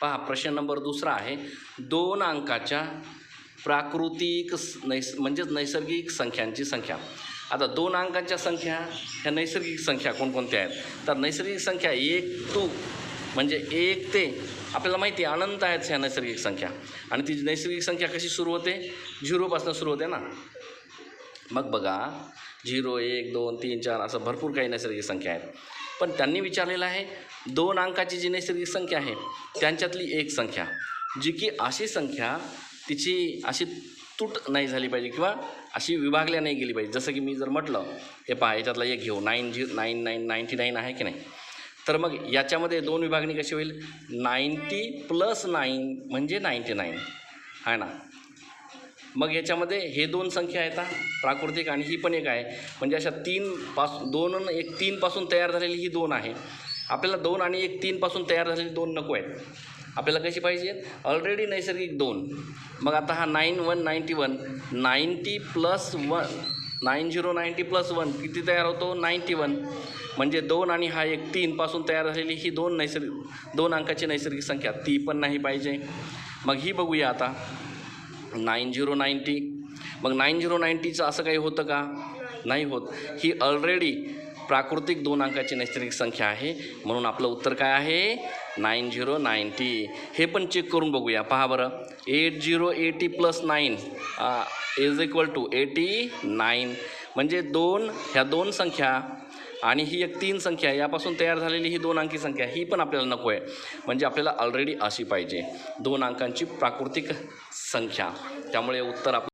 पहा प्रश्न नंबर दुसरा आहे. दोन अंकाच्या प्राकृतिक नैस म्हणजेच नैसर्गिक संख्यांची संख्या. आता दोन अंकांच्या संख्या ह्या नैसर्गिक संख्या कोणकोणत्या आहेत? तर नैसर्गिक संख्या एक टू म्हणजे एक ते आपल्याला माहिती आहे अनंत आहेत ह्या नैसर्गिक संख्या. आणि ती नैसर्गिक संख्या कशी सुरू होते? झिरोपासून सुरू होते ना? मग बघा झिरो एक दोन तीन चार असं भरपूर काही नैसर्गिक संख्या आहेत. पण त्यांनी विचारलेलं आहे दोन अंकाची जी नैसर्गिक संख्या आहे त्यांच्यातली एक संख्या. जी की अशी संख्या तिची अशी तूट नाही झाली पाहिजे किंवा अशी विभागल्या नाही गेली पाहिजे. जसं की मी जर म्हटलं हे पहा याच्यातला एक घेऊ nine zero nine nine ninety nine आहे की नाही? तर मग याच्यामध्ये दोन विभागणी कशी होईल? नाईन्टी प्लस नाईन म्हणजे नाईन्टी नाईन आहे ना? मग याच्यामध्ये हे दोन संख्या आहेत प्राकृतिक आणि ही पण एक आहे. म्हणजे अशा तीन पास दोन आणि एक तीनपासून तयार झालेली ही दोन आहे आपल्याला दोन आणि एक तीनपासून तयार झालेली दोन नको आहेत. आपल्याला कशी पाहिजे? ऑलरेडी नैसर्गिक दोन. मग आता हा nine one ninety one ninety plus one nine zero ninety plus one किती तयार होतो? नाईन्टी वन म्हणजे दोन आणि हा एक तीनपासून तयार झालेली ही दोन नैसर्गिक दोन अंकाची नैसर्गिक संख्या. ती पण नाही पाहिजे. मग ही बघूया आता. Nine zero ninety. मग नाईन झिरो नाईन्टीचं असं काही होतं का? नाही होत. ही ऑलरेडी प्राकृतिक दोन अंकाची नैसर्गिक संख्या आहे. म्हणून आपलं उत्तर काय आहे? Nine zero ninety. हे पण चेक करून बघूया. पहा बरं. Eight zero eighty plus nine. Is equal to eighty nine. म्हणजे दोन ह्या दोन संख्या आणि ही एक तीन संख्या आहे. यापासून तयार झालेली ही दोन अंकी संख्या ही पण आपल्याला नको आहे. म्हणजे आपल्याला ऑलरेडी अशी पाहिजे. दोन अंकांची प्राकृतिक संख्या. त्यामुळे उत्तर आप